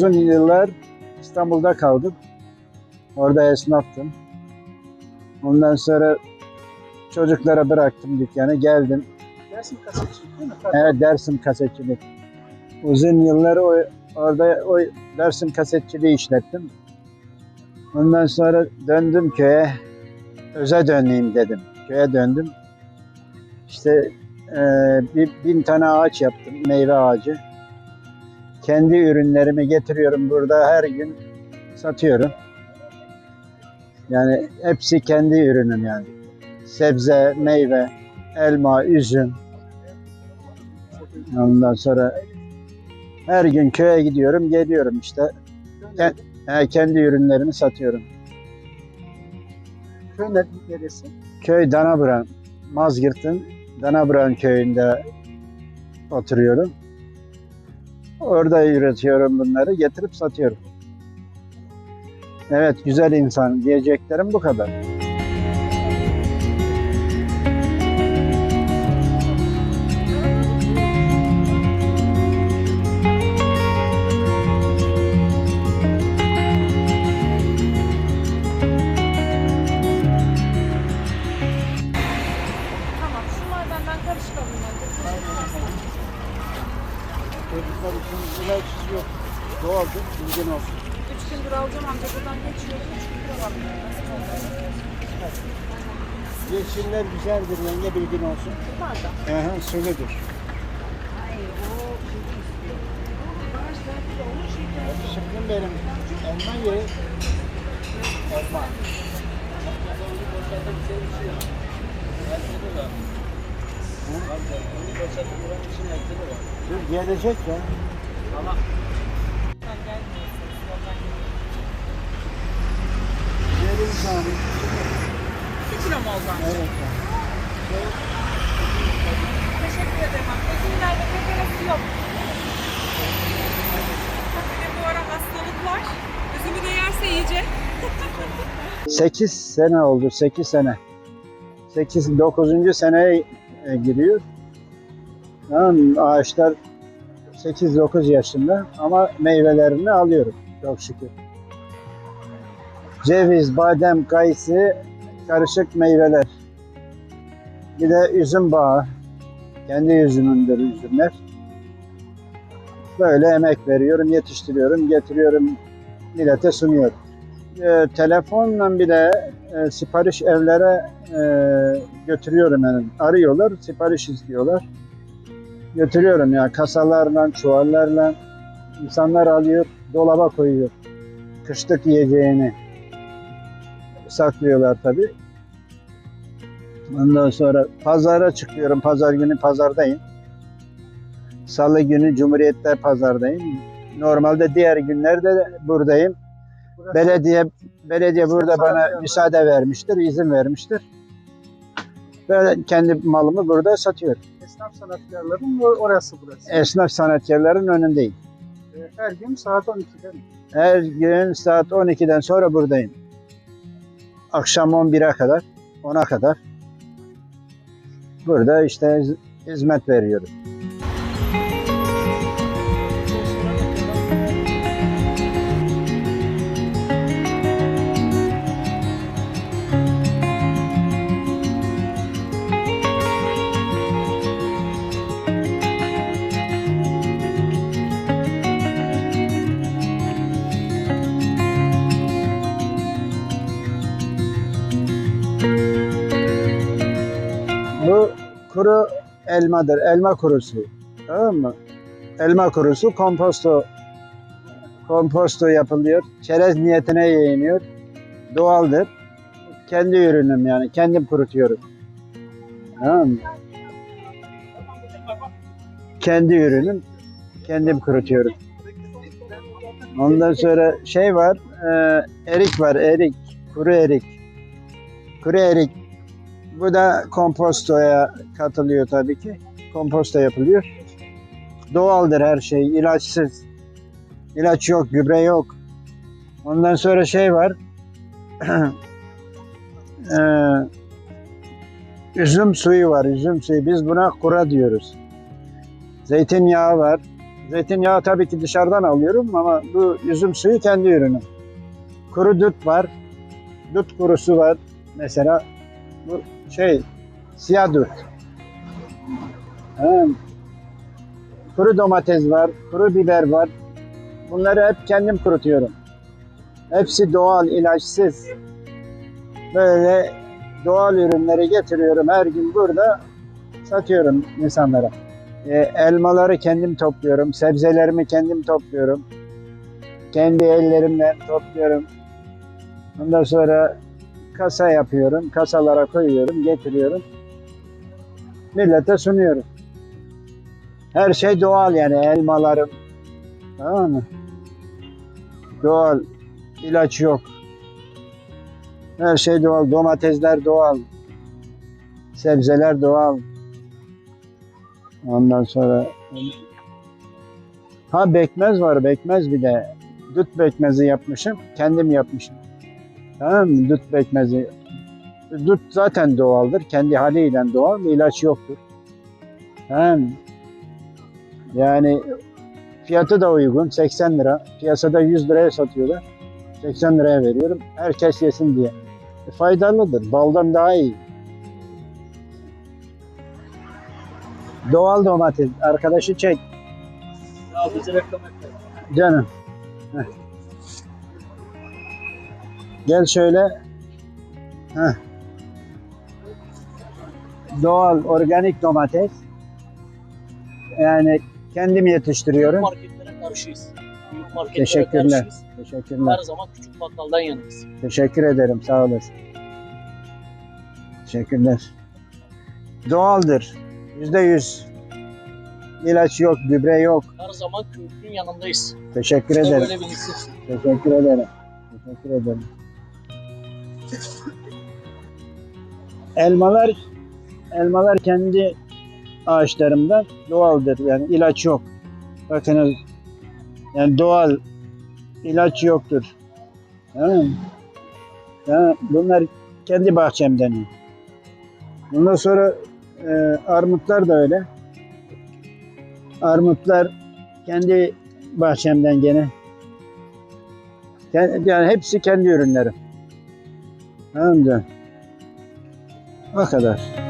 Uzun yıllar İstanbul'da kaldım. Orada esnaftım. Ondan sonra çocuklara bıraktım dükkanı. Geldim. Dersim kasetçilik değil mi? Evet Dersim kasetçilik. Uzun yıllar o, orada o Dersim kasetçiliği işlettim. Ondan sonra döndüm köye. Öze döneyim dedim. Köye döndüm. İşte eee, bir bin tane ağaç yaptım. Meyve ağacı. Kendi ürünlerimi getiriyorum burada her gün satıyorum. Yani hepsi kendi ürünüm yani. Sebze, meyve, elma, üzüm. Ondan sonra her gün köye gidiyorum, geliyorum işte. Ke- he, kendi ürünlerimi satıyorum. Köy ne- neresi? Köy Danabıran, Mazgirt'in Danabıran köyünde oturuyorum. Orada üretiyorum bunları, getirip satıyorum. Evet, güzel insan diyeceklerim bu kadar. İlaçsız yok. Doğaldır, bilgin olsun. Üç gündür alacağım amca buradan geçiyordu. Üç gündür alamıyorum. Nasıl olacak? Yeşiller güzeldir, yenge bilgin olsun. Da. Aha, suludur. Şıkkın benim. Elma ye. Elma. Dur gelecek ya. Gelin saniye. İki kilo mu oldu? Evet. Teşekkür ederim amca. Üzümlerde pekeresi yok. Var. Üzümü de yerse iyice. 8 sene oldu, 8 sene. 8 9. seneye e, giriyor. Tamam, ağaçlar 8-9 yaşında ama meyvelerini alıyorum çok şükür. Ceviz, badem, kayısı, karışık meyveler. Bir de üzüm bağı. Kendi üzümümdür üzümler. Böyle emek veriyorum, yetiştiriyorum, getiriyorum, millete sunuyorum e, telefonla bile e, sipariş evlere e, götürüyorum yani arıyorlar sipariş istiyorlar götürüyorum ya kasalarla çuvallarla. İnsanlar alıyor dolaba koyuyor. Kışlık yiyeceğini saklıyorlar tabi ondan sonra pazara çıkıyorum pazar günü pazardayım. Salı günü cumhuriyette pazardayım. Normalde diğer günlerde de buradayım. Burası Belediye belediye burada bana müsaade vermiştir, izin vermiştir. Böyle kendi malımı burada satıyorum. Esnaf sanatkarların or- orası burası. Esnaf sanatkarların önündeyim. Ee, Her gün saat 12'de mi? Her gün saat 12'den sonra buradayım. Akşam 11'e kadar, 10'a kadar. Burada işte hiz- hizmet veriyorum. Kuru elmadır, elma kurusu. Tamam mı? Elma kurusu komposto komposto yapılıyor. Çerez niyetine yayınıyor. Doğaldır. Kendi ürünüm yani. Kendim kurutuyorum. Tamam mı? Kendi ürünüm. Kendim kurutuyorum. Ondan sonra şey var. e, erik var. Erik. Kuru erik. Kuru erik bu da kompostoya katılıyor tabii ki. Komposto yapılıyor. Doğaldır her şey, ilaçsız. İlaç yok, gübre yok. Ondan sonra şey var. Eee, üzüm suyu var, üzüm suyu. Biz buna kura diyoruz. Zeytinyağı var. Zeytinyağı tabii ki dışarıdan alıyorum ama bu üzüm suyu kendi ürünüm. Kuru dut var. Dut kurusu var. Mesela bu şey siyah dut. Kuru domates var, kuru biber var. Bunları hep kendim kurutuyorum. Hepsi doğal, ilaçsız. Böyle doğal ürünleri getiriyorum her gün burada satıyorum insanlara. E, elmaları kendim topluyorum, sebzelerimi kendim topluyorum. Kendi ellerimle topluyorum. Ondan sonra kasa yapıyorum, kasalara koyuyorum, getiriyorum. Millete sunuyorum. Her şey doğal yani elmalarım. Tamam mı? Doğal. ilaç yok. Her şey doğal. Domatesler doğal. Sebzeler doğal. Ondan sonra ha bekmez var. Bekmez bir de. Dut bekmezi yapmışım. Kendim yapmışım. Tamam mı? Dut bekmezi. Dut zaten doğaldır. Kendi haliyle doğal. ilaç yoktur. Tamam mı? Yani fiyatı da uygun. 80 lira. Piyasada 100 liraya satıyorlar. 80 liraya veriyorum. Herkes yesin diye. E, faydalıdır. Baldan daha iyi. Doğal domates. Arkadaşı çek. Ya bize reklam etme. Canım. Heh. Gel şöyle. Heh. Doğal, organik domates. Yani kendim yetiştiriyorum. Marketlere karşıyız. Büyük marketlere Teşekkürler. karşıyız. Teşekkürler. Her zaman küçük bakkaldan yanıyız. Teşekkür ederim. Sağ olasın. Teşekkürler. Doğaldır. Yüzde yüz. İlaç yok, gübre yok. Her zaman köylünün yanındayız. Teşekkür ederim. böyle. Teşekkür ederim. Teşekkür ederim. Elmalar elmalar kendi ağaçlarımdan doğaldır. Yani ilaç yok. Bakınız yani doğal ilaç yoktur. Tamam mı? Ya bunlar kendi bahçemden. Bundan sonra e, armutlar da öyle. Armutlar kendi bahçemden gene. Yani, yani hepsi kendi ürünlerim. Tamam mı? O kadar.